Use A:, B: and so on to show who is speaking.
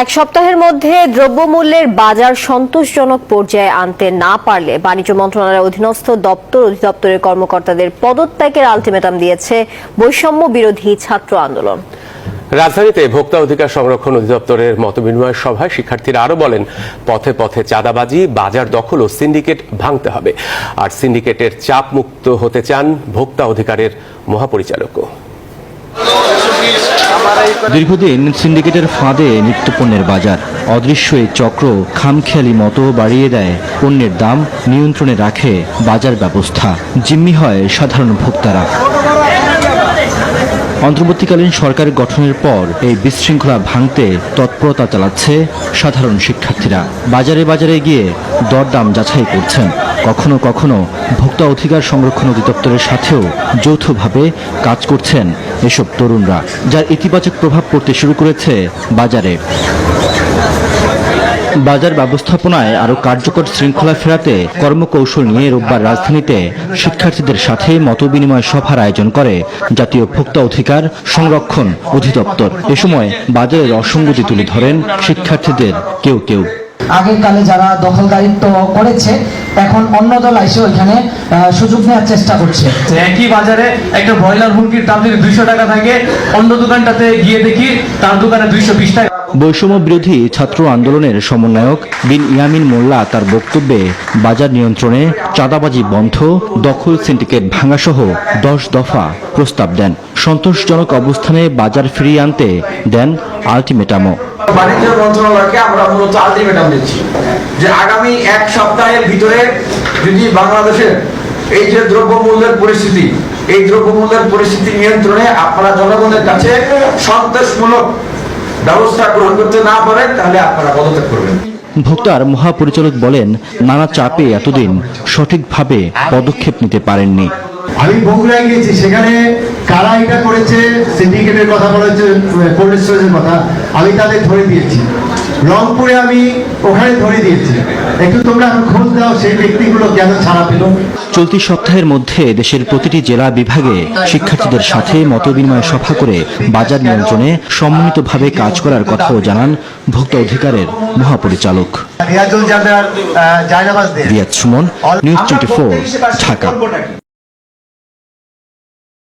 A: এক সপ্তাহের মধ্যে দ্রব্যমূল্যের বাজার সন্তোষজনক পর্যায়ে আনতে না পারলে বাণিজ্য মন্ত্রণালয়ের অধীনস্থ দপ্তর, অধিদপ্তরের কর্মকর্তাদের পদত্যাগের আলটিমেটাম দিয়েছে বৈষম্য বিরোধী ছাত্র আন্দোলন।
B: রাজধানীতে ভোক্তা অধিকার সংরক্ষণ অধিদপ্তরের মতবিনিময় সভায় শিক্ষার্থীরা আরও বলেন, পথে পথে চাঁদাবাজি, বাজার দখল ও সিন্ডিকেট ভাঙতে হবে। আর সিন্ডিকেটের চাপ মুক্ত হতে চান ভোক্তা অধিকারের মহাপরিচালকও।
C: দীর্ঘদিন সিন্ডিকেটের ফাঁদে নিত্যপণ্যের বাজার। অদৃশ্য এই চক্র খামখেয়ালি মতো বাড়িয়ে দেয়। পণ্যের দাম নিয়ন্ত্রণে রাখে বাজার ব্যবস্থা। জিম্মি হয় সাধারণ ভোক্তারা। অন্তর্বর্তীকালীন সরকার গঠনের পর এই বিশৃঙ্খলা ভাঙতে তৎপরতা চালাচ্ছে সাধারণ শিক্ষার্থীরা। বাজারে বাজারে গিয়ে দরদাম যাচাই করছেন। কখনো কখনো ভোক্তা অধিকার সংরক্ষণ অধিদপ্তরের সাথেও যৌথভাবে কাজ করছেন এসব তরুণরা, যার ইতিবাচক প্রভাব পড়তে শুরু করেছে বাজারে। বাজার ব্যবস্থাপনায় আরও কার্যকর শৃঙ্খলা ফেরাতে কর্মকৌশল নিয়ে রোববার রাজধানীতে শিক্ষার্থীদের সাথে মতবিনিময় সভার আয়োজন করে জাতীয় ভোক্তা অধিকার সংরক্ষণ অধিদপ্তর। এ সময় বাজারের অসঙ্গতি তুলে ধরেন শিক্ষার্থীদের কেউ কেউ।
D: আগেকালে যারা দখলদারিত্ব করেছে এখন অন্য দল এসে ওইখানে সুযোগ নেওয়ার চেষ্টা করছে।
E: যে একই বাজারে একটা ব্রয়লার মুরগির দাম যদি দুইশো টাকা থাকে অন্য দোকানটাতে গিয়ে দেখি তার দোকানে দুইশো বিশ টাকা।
C: বৈষম্য বিরোধী ছাত্র আন্দোলনের সমন্বয়ক বিন ইয়ামিন মোল্লা তার বক্তব্যে বাজার নিয়ন্ত্রণে চাঁদাবাজি বন্ধ দখল সিন্ডিকেট ভাঙাসহ দশ দফা প্রস্তাব দেন। সন্তোষজনক অবস্থানে বাজার ফিরিয়ে আনতে দেন আলটিমেটামও।
F: বাণিজ্য মন্ত্রণালয়কে আমরা মূলত আলটিমেটাম দিচ্ছি। যে আগামী এক সপ্তাহের ভিতরে যদি বাংলাদেশের এই যে দ্রব্যমূল্যের পরিস্থিতি এই দ্রব্যমূল্যের পরিস্থিতি নিয়ন্ত্রণে আপনারা জনগণের কাছে সন্তোষমূলক ব্যবস্থা গ্রহণ করতে না পারেন তাহলে আপনারা পদত্যাগ করবেন।
C: ভোক্তার মহাপরিচালক বলেন নানা চাপে এতদিন সঠিকভাবে পদক্ষেপ নিতে পারেননি।
G: আমি বগুড়ায় গিয়েছি সেখানে সিন্ডিকেটের কথা বলেছে কোল্ড স্টোরেজের কথা আমি তাদের ধরে দিয়েছি। রংপুরে আমি ওখানে ধরে দিয়েছি। একটু তোমরা এখন খোঁজ দাও সেই ব্যক্তিগুলো কেন ছাড়া পেল।
C: চলতি সপ্তাহের মধ্যে দেশের প্রতিটি জেলা বিভাগে শিক্ষার্থীদের সাথে মতবিনিময় সভা করে বাজার নিয়ন্ত্রণে সমন্বিতভাবে কাজ করার কথাও জানান ভোক্তা অধিকারের মহাপরিচালক। Riyad Sumon news twenty Dhaka.